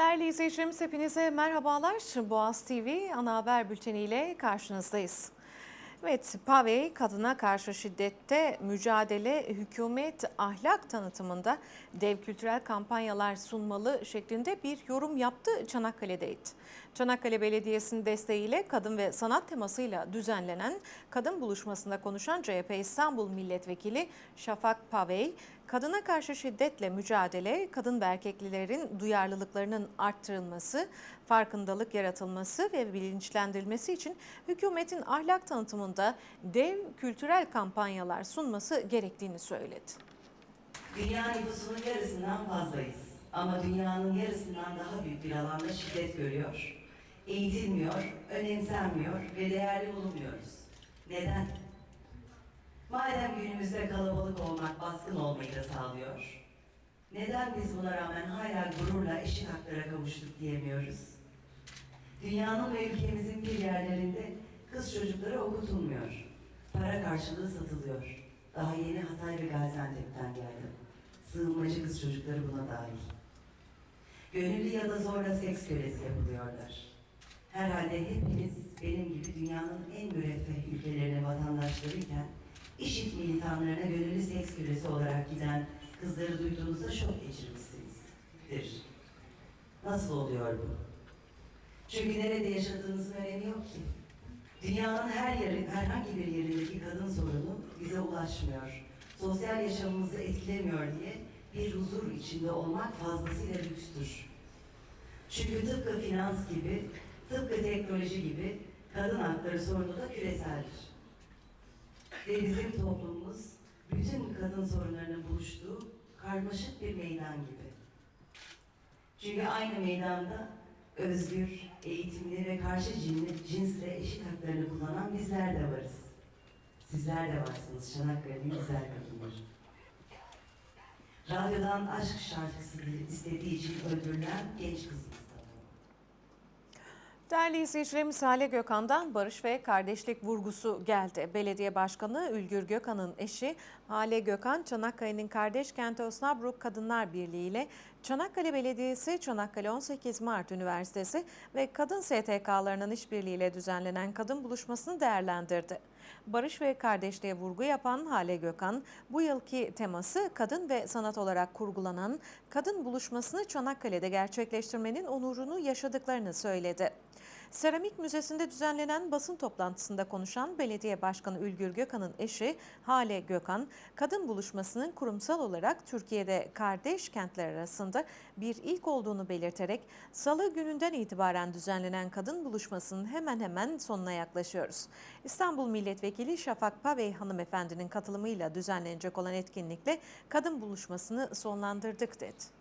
Değerli izleyicilerimiz hepinize merhabalar. Boğaz TV ana haber bülteniyle karşınızdayız. Evet, Pavey kadına karşı şiddette mücadele hükümet ahlak tanıtımında dev kültürel kampanyalar sunmalı şeklinde bir yorum yaptı Çanakkale'deydi. Çanakkale Belediyesi'nin desteğiyle kadın ve sanat temasıyla düzenlenen kadın buluşmasında konuşan CHP İstanbul Milletvekili Şafak Pavey, kadına karşı şiddetle mücadele, kadın ve erkeklerin duyarlılıklarının arttırılması, farkındalık yaratılması ve bilinçlendirilmesi için hükümetin ahlak tanıtımında dev kültürel kampanyalar sunması gerektiğini söyledi. Dünya nüfusunun yarısından fazlayız. Ama dünyanın yarısından daha büyük bir alanda şiddet görüyor. Eğitilmiyor, önemsenmiyor ve değerli bulunmuyoruz. Neden? Madem günümüzde kalabalık olmak baskın olmayı da sağlıyor. Neden biz buna rağmen hala gururla eşit haklara kavuştuk diyemiyoruz? Dünyanın ve ülkemizin bir yerlerinde kız çocukları okutulmuyor. Para karşılığı satılıyor. Daha yeni Hatay ve Gaziantep'ten geldim. Sığınmacı kız çocukları buna dahil. Gönüllü ya da zorla seks kölesi yapılıyorlar. Herhalde hepiniz benim gibi dünyanın en müreffeh ülkelerine vatandaşlarıyken IŞİD militanlarına gönüllü seks kölesi olarak giden kızları duyduğunuzda şok geçirmişsinizdir. Nasıl oluyor bu? Çünkü nerede yaşadığınızın önemi yok ki. Dünyanın her yeri, herhangi bir yerindeki kadın sorunu bize ulaşmıyor. Sosyal yaşamımızı etkilemiyor diye bir huzur içinde olmak fazlasıyla lükstür. Çünkü tıpkı finans gibi, tıpkı teknoloji gibi kadın hakları sorunu da küreseldir. Ve bizim toplumumuz bütün kadın sorunlarının buluştuğu karmaşık bir meydan gibi. Çünkü aynı meydanda özgür, eğitimli ve karşı cinli, cinsle eşit haklarını kullanan bizler de varız. Sizler de varsınız Çanakkale'nin güzel kadınları. Radyodan aşk şarkısı istediği için öldürülen genç kızımız. Değerli izleyicilerimiz Hale Gökhan'dan barış ve kardeşlik vurgusu geldi. Belediye Başkanı Ülgür Gökhan'ın eşi Hale Gökhan, Çanakkale'nin kardeş kenti Osnabrück Kadınlar Birliği ile Çanakkale Belediyesi, Çanakkale 18 Mart Üniversitesi ve kadın STK'larının işbirliğiyle düzenlenen kadın buluşmasını değerlendirdi. Barış ve kardeşliğe vurgu yapan Hale Gökhan, bu yılki teması kadın ve sanat olarak kurgulanan kadın buluşmasını Çanakkale'de gerçekleştirmenin onurunu yaşadıklarını söyledi. Seramik Müzesi'nde düzenlenen basın toplantısında konuşan Belediye Başkanı Ülgür Gökhan'ın eşi Hale Gökhan, kadın buluşmasının kurumsal olarak Türkiye'de kardeş kentler arasında bir ilk olduğunu belirterek Salı gününden itibaren düzenlenen kadın buluşmasının hemen hemen sonuna yaklaşıyoruz. İstanbul Milletvekili Şafak Pavey hanımefendinin katılımıyla düzenlenecek olan etkinlikle kadın buluşmasını sonlandırdık dedi.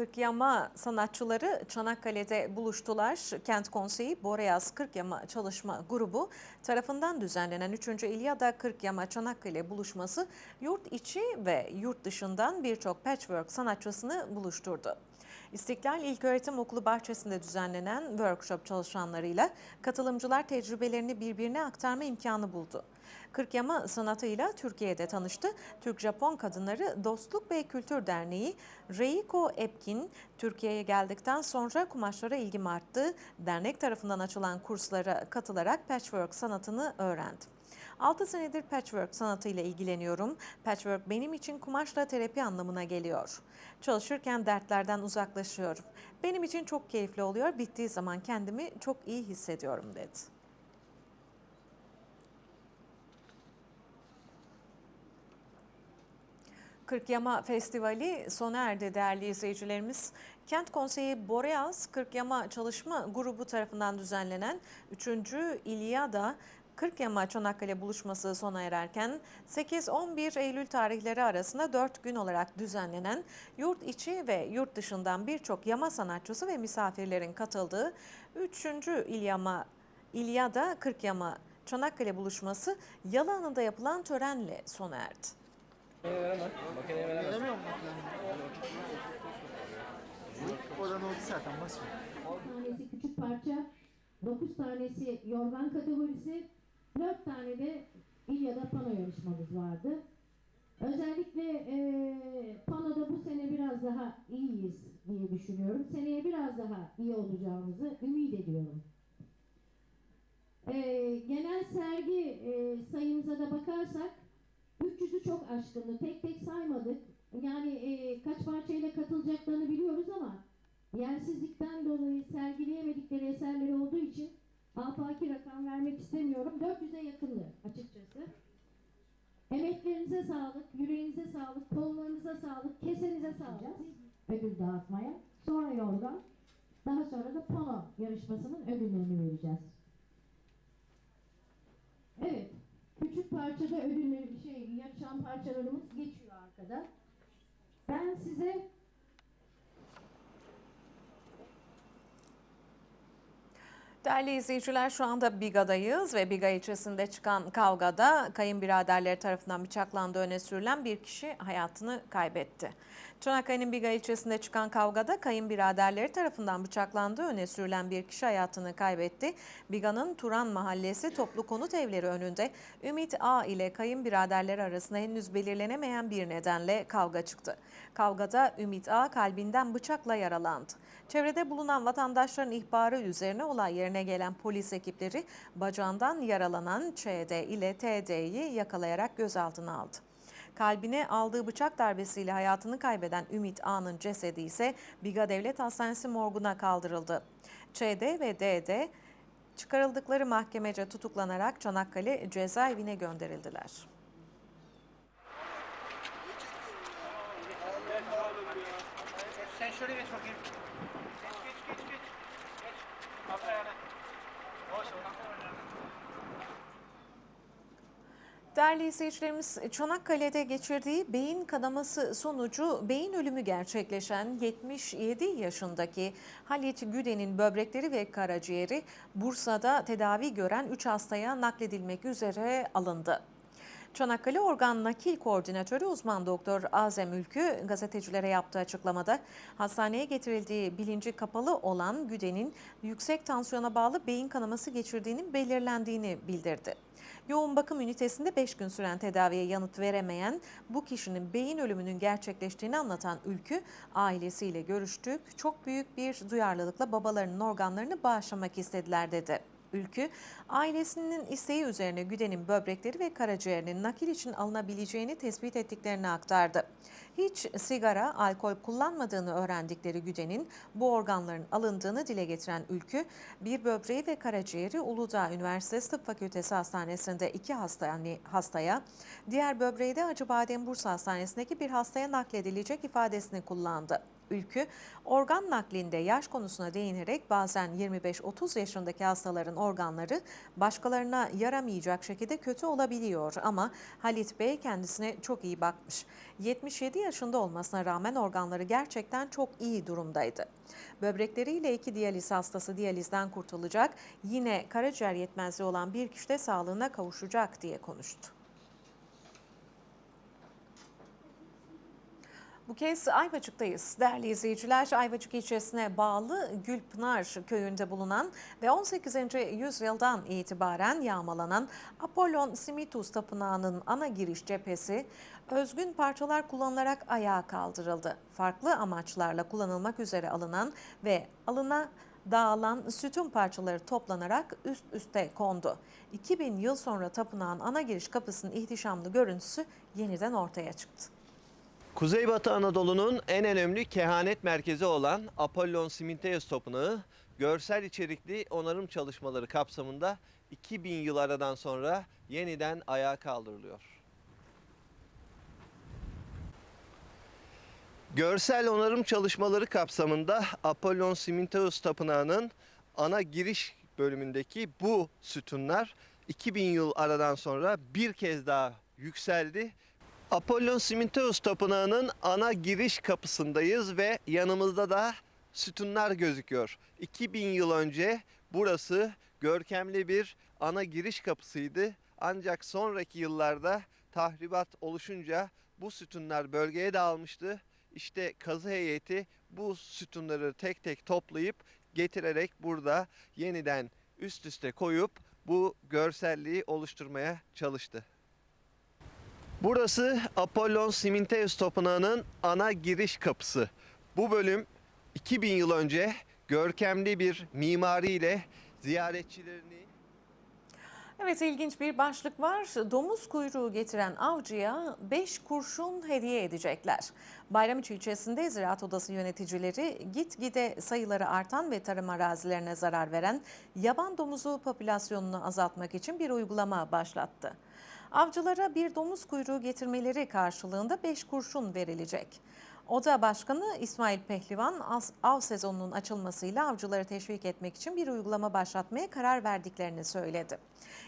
Kırkyama sanatçıları Çanakkale'de buluştular. Kent Konseyi Boreas Kırkyama Çalışma Grubu tarafından düzenlenen 3. İlyada Kırkyama Çanakkale buluşması yurt içi ve yurt dışından birçok patchwork sanatçısını buluşturdu. İstiklal İlköğretim Okulu bahçesinde düzenlenen workshop çalışanlarıyla katılımcılar tecrübelerini birbirine aktarma imkanı buldu. Kırkyama sanatıyla Türkiye'de tanıştı. Türk-Japon Kadınları Dostluk ve Kültür Derneği Reiko Epkin Türkiye'ye geldikten sonra kumaşlara ilgim arttı. Dernek tarafından açılan kurslara katılarak patchwork sanatını öğrendi. 6 senedir patchwork sanatıyla ilgileniyorum. Patchwork benim için kumaşla terapi anlamına geliyor. Çalışırken dertlerden uzaklaşıyorum. Benim için çok keyifli oluyor. Bittiği zaman kendimi çok iyi hissediyorum dedi. Kırkyama Festivali sona erdi değerli izleyicilerimiz. Kent Konseyi Boreas Kırkyama Çalışma Grubu tarafından düzenlenen 3. İlyada Kırkyama Çanakkale buluşması sona ererken 8-11 Eylül tarihleri arasında 4 gün olarak düzenlenen yurt içi ve yurt dışından birçok yama sanatçısı ve misafirlerin katıldığı 3. İlyama İlyada Kırkyama Çanakkale buluşması Yalıhanı'nda yapılan törenle sona erdi. Oran oldu zaten basma. tanesi küçük parça, 9 tanesi yorgan kategorisi, 4 tane de İlyada pano yarışmamız vardı. Özellikle e, panoda bu sene biraz daha iyiyiz diye düşünüyorum. Seneye biraz daha iyi olacağımızı ümit ediyorum. E, genel sergi e, sayımıza da bakarsak 300'ü çok aşkındı. Tek tek saymadık. Yani e, kaç parçayla katılacaklarını biliyoruz ama yersizlikten dolayı sergileyemedikleri eserleri olduğu için afaki rakam vermek istemiyorum. 400'e yakındı açıkçası. Emeklerinize sağlık, yüreğinize sağlık, kollarınıza sağlık, kesenize sağlık. Ödül dağıtmaya. Sonra yorgan. Daha sonra da pano yarışmasının ödüllerini vereceğiz. Evet. Küçük parçada ödülleri, şey, yarışan parçalarımız geçiyor arkada. Ben size Değerli izleyiciler şu anda Biga'dayız ve Biga ilçesinde çıkan kavgada kayınbiraderleri tarafından bıçaklandığı öne sürülen bir kişi hayatını kaybetti. Çanakkale'nin Biga ilçesinde çıkan kavgada kayınbiraderleri tarafından bıçaklandığı öne sürülen bir kişi hayatını kaybetti. Biga'nın Turan Mahallesi toplu konut evleri önünde Ümit A ile kayınbiraderleri arasında henüz belirlenemeyen bir nedenle kavga çıktı. Kavgada Ümit A kalbinden bıçakla yaralandı. Çevrede bulunan vatandaşların ihbarı üzerine olay yerine gelen polis ekipleri bacağından yaralanan ÇD ile TD'yi yakalayarak gözaltına aldı. Kalbine aldığı bıçak darbesiyle hayatını kaybeden Ümit A'nın cesedi ise Biga Devlet Hastanesi morguna kaldırıldı. ÇD ve DD çıkarıldıkları mahkemece tutuklanarak Çanakkale cezaevine gönderildiler. Sen şöyle geç bakayım. Geç geç geç geç. Geç. Kalk ayağına. Yavaş yavaş. Değerli izleyicilerimiz Çanakkale'de geçirdiği beyin kanaması sonucu beyin ölümü gerçekleşen 77 yaşındaki Halit Güden'in böbrekleri ve karaciğeri Bursa'da tedavi gören 3 hastaya nakledilmek üzere alındı. Çanakkale Organ Nakil Koordinatörü uzman doktor Azem Ülkü gazetecilere yaptığı açıklamada hastaneye getirildiği bilinci kapalı olan Güden'in yüksek tansiyona bağlı beyin kanaması geçirdiğinin belirlendiğini bildirdi. Yoğun bakım ünitesinde 5 gün süren tedaviye yanıt veremeyen bu kişinin beyin ölümünün gerçekleştiğini anlatan Ülkü ailesiyle görüştük. Çok büyük bir duyarlılıkla babalarının organlarını bağışlamak istediler dedi. Ülkü, ailesinin isteği üzerine Güden'in böbrekleri ve karaciğerinin nakil için alınabileceğini tespit ettiklerini aktardı. Hiç sigara, alkol kullanmadığını öğrendikleri Güden'in bu organların alındığını dile getiren Ülkü, bir böbreği ve karaciğeri Uludağ Üniversitesi Tıp Fakültesi Hastanesi'nde iki hastane, hastaya, diğer böbreği de Acıbadem Bursa Hastanesi'ndeki bir hastaya nakledilecek ifadesini kullandı. Ülkü, organ naklinde yaş konusuna değinerek bazen 25-30 yaşındaki hastaların organları başkalarına yaramayacak şekilde kötü olabiliyor ama Halit Bey kendisine çok iyi bakmış. 77 yaşında olmasına rağmen organları gerçekten çok iyi durumdaydı. Böbrekleriyle iki diyaliz hastası diyalizden kurtulacak, yine karaciğer yetmezliği olan bir kişi de sağlığına kavuşacak diye konuştu. Bu kez Ayvacık'tayız değerli izleyiciler. Ayvacık ilçesine bağlı Gülpınar köyünde bulunan ve 18. yüzyıldan itibaren yağmalanan Apollon Simitus Tapınağı'nın ana giriş cephesi özgün parçalar kullanılarak ayağa kaldırıldı. Farklı amaçlarla kullanılmak üzere alınan ve alına dağılan sütun parçaları toplanarak üst üste kondu. 2000 yıl sonra tapınağın ana giriş kapısının ihtişamlı görüntüsü yeniden ortaya çıktı. Kuzeybatı Anadolu'nun en önemli kehanet merkezi olan Apollon Siminteos Tapınağı görsel içerikli onarım çalışmaları kapsamında 2000 yıl aradan sonra yeniden ayağa kaldırılıyor. Görsel onarım çalışmaları kapsamında Apollon Siminteos Tapınağı'nın ana giriş bölümündeki bu sütunlar 2000 yıl aradan sonra bir kez daha yükseldi Apollon Siminteos Tapınağı'nın ana giriş kapısındayız ve yanımızda da sütunlar gözüküyor. 2000 yıl önce burası görkemli bir ana giriş kapısıydı. Ancak sonraki yıllarda tahribat oluşunca bu sütunlar bölgeye dağılmıştı. İşte kazı heyeti bu sütunları tek tek toplayıp getirerek burada yeniden üst üste koyup bu görselliği oluşturmaya çalıştı. Burası Apollon Siminteus Tapınağı'nın ana giriş kapısı. Bu bölüm 2000 yıl önce görkemli bir mimariyle ziyaretçilerini Evet ilginç bir başlık var. Domuz kuyruğu getiren avcıya 5 kurşun hediye edecekler. Bayramiçi ilçesinde Ziraat Odası yöneticileri gitgide sayıları artan ve tarım arazilerine zarar veren yaban domuzu popülasyonunu azaltmak için bir uygulama başlattı. Avcılara bir domuz kuyruğu getirmeleri karşılığında 5 kurşun verilecek. Oda Başkanı İsmail Pehlivan av sezonunun açılmasıyla avcıları teşvik etmek için bir uygulama başlatmaya karar verdiklerini söyledi.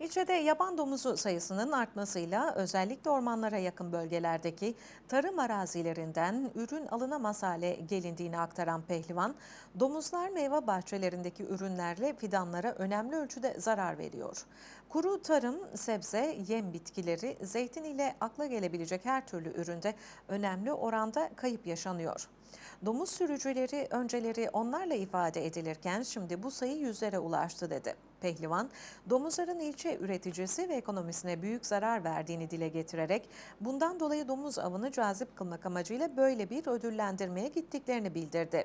İlçede yaban domuzu sayısının artmasıyla özellikle ormanlara yakın bölgelerdeki tarım arazilerinden ürün alınamaz hale gelindiğini aktaran Pehlivan, domuzlar meyve bahçelerindeki ürünlerle fidanlara önemli ölçüde zarar veriyor. Kuru tarım, sebze, yem bitkileri, zeytin ile akla gelebilecek her türlü üründe önemli oranda kayıp yaşanıyor. Domuz sürücüleri önceleri onlarla ifade edilirken şimdi bu sayı yüzlere ulaştı dedi. Pehlivan, domuzların ilçe üreticisi ve ekonomisine büyük zarar verdiğini dile getirerek bundan dolayı domuz avını cazip kılmak amacıyla böyle bir ödüllendirmeye gittiklerini bildirdi.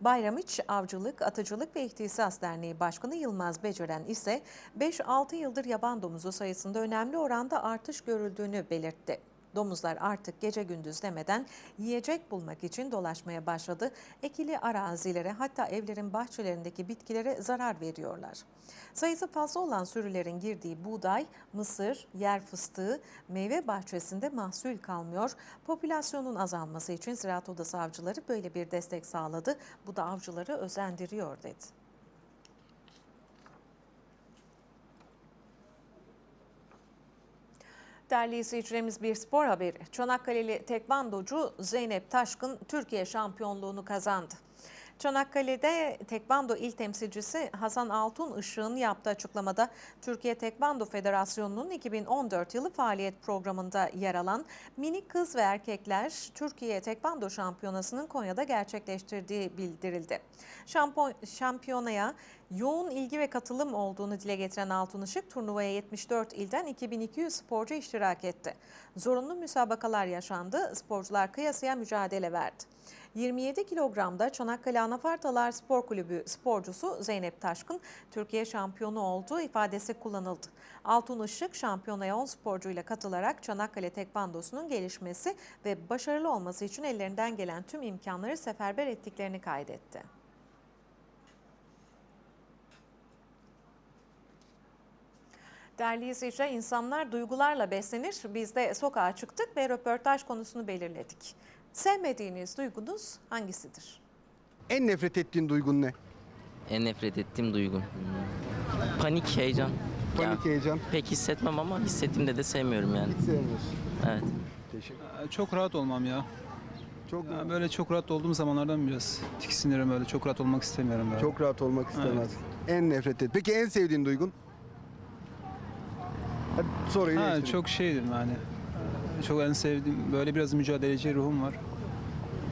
Bayramiç Avcılık, Atıcılık ve İhtisas Derneği Başkanı Yılmaz Beceren ise 5-6 yıldır yaban domuzu sayısında önemli oranda artış görüldüğünü belirtti. Domuzlar artık gece gündüz demeden yiyecek bulmak için dolaşmaya başladı. Ekili arazilere hatta evlerin bahçelerindeki bitkilere zarar veriyorlar. Sayısı fazla olan sürülerin girdiği buğday, mısır, yer fıstığı, meyve bahçesinde mahsul kalmıyor. Popülasyonun azalması için Ziraat Odası avcıları böyle bir destek sağladı. Bu da avcıları özendiriyor dedi. Değerli izleyicilerimiz bir spor haberi. Çanakkale'li tekvandocu Zeynep Taşkın Türkiye şampiyonluğunu kazandı. Çanakkale'de Tekvando il temsilcisi Hasan Altun Işık'ın yaptığı açıklamada Türkiye Tekvando Federasyonu'nun 2014 yılı faaliyet programında yer alan minik kız ve erkekler Türkiye Tekvando Şampiyonası'nın Konya'da gerçekleştirdiği bildirildi. Şampiyon, şampiyonaya yoğun ilgi ve katılım olduğunu dile getiren Altun Işık turnuvaya 74 ilden 2200 sporcu iştirak etti. Zorunlu müsabakalar yaşandı, sporcular kıyasıya mücadele verdi. 27 kilogramda Çanakkale Anafartalar Spor Kulübü sporcusu Zeynep Taşkın Türkiye şampiyonu olduğu ifadesi kullanıldı. Altun Işık şampiyonaya 10 sporcuyla katılarak Çanakkale Tekvandosu'nun gelişmesi ve başarılı olması için ellerinden gelen tüm imkanları seferber ettiklerini kaydetti. Değerli izleyiciler, insanlar duygularla beslenir. Biz de sokağa çıktık ve röportaj konusunu belirledik. Sevmediğiniz duygunuz hangisidir? En nefret ettiğin duygun ne? En nefret ettiğim duygu. Hmm. Panik, heyecan. Panik, Ya, heyecan. pek hissetmem ama hissettiğimde de sevmiyorum yani. Hiç sevmiyorsun. Evet. Teşekkür Ee, Çok rahat olmam ya. Çok Ya Böyle çok rahat olduğum zamanlardan biraz tiksinirim öyle. Çok rahat olmak istemiyorum böyle. çok rahat olmak istemez. En nefret et. Peki en sevdiğin duygun? Soruyu Ha, çok şeydim yani. Ee, Çok en sevdiğim böyle biraz mücadeleci ruhum var.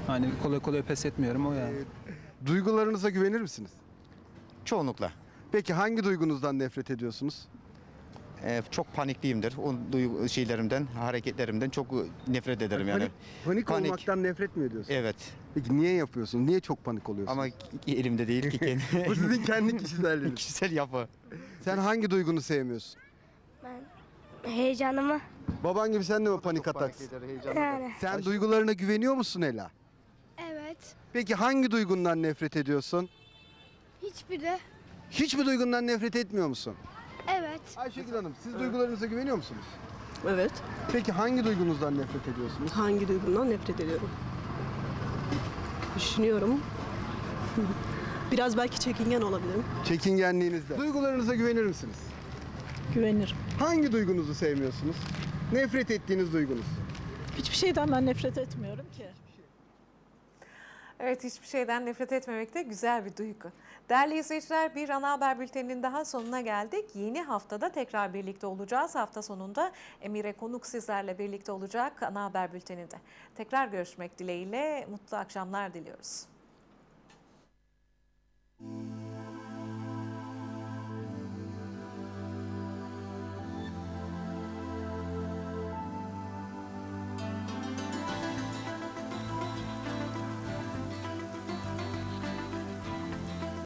Hani kolay kolay pes etmiyorum o yani. Duygularınıza güvenir misiniz? Çoğunlukla. Peki hangi duygunuzdan nefret ediyorsunuz? Ee, çok panikliyimdir. O duygu şeylerimden, hareketlerimden çok nefret ederim yani. Panik, panik, Panik. olmaktan nefret mi ediyorsun? Evet. Peki niye yapıyorsun? Niye çok panik oluyorsun? Ama elimde değil ki kendi. Bu sizin kendi kişiselliğiniz. kişisel yapı. Sen hangi duygunu sevmiyorsun? Heyecanımı. Baban gibi sen de mi panik ataksın? Yani. Sen duygularına güveniyor musun Ela? Evet. Peki hangi duygundan nefret ediyorsun? Hiçbiri. Hiç mi duygundan nefret etmiyor musun? Evet. Ayşegül Hanım siz duygularınıza güveniyor musunuz? Evet. Peki hangi duygunuzdan nefret ediyorsunuz? Hangi duygumdan nefret ediyorum? Düşünüyorum. Biraz belki çekingen olabilirim. Çekingenliğinizde. Duygularınıza güvenir misiniz? Güvenirim. Hangi duygunuzu sevmiyorsunuz? Nefret ettiğiniz duygunuz. Hiçbir şeyden ben nefret etmiyorum ki. Evet hiçbir şeyden nefret etmemek de güzel bir duygu. Değerli izleyiciler bir ana haber bülteninin daha sonuna geldik. Yeni haftada tekrar birlikte olacağız. Hafta sonunda Emire Konuk sizlerle birlikte olacak ana haber bülteninde. Tekrar görüşmek dileğiyle mutlu akşamlar diliyoruz.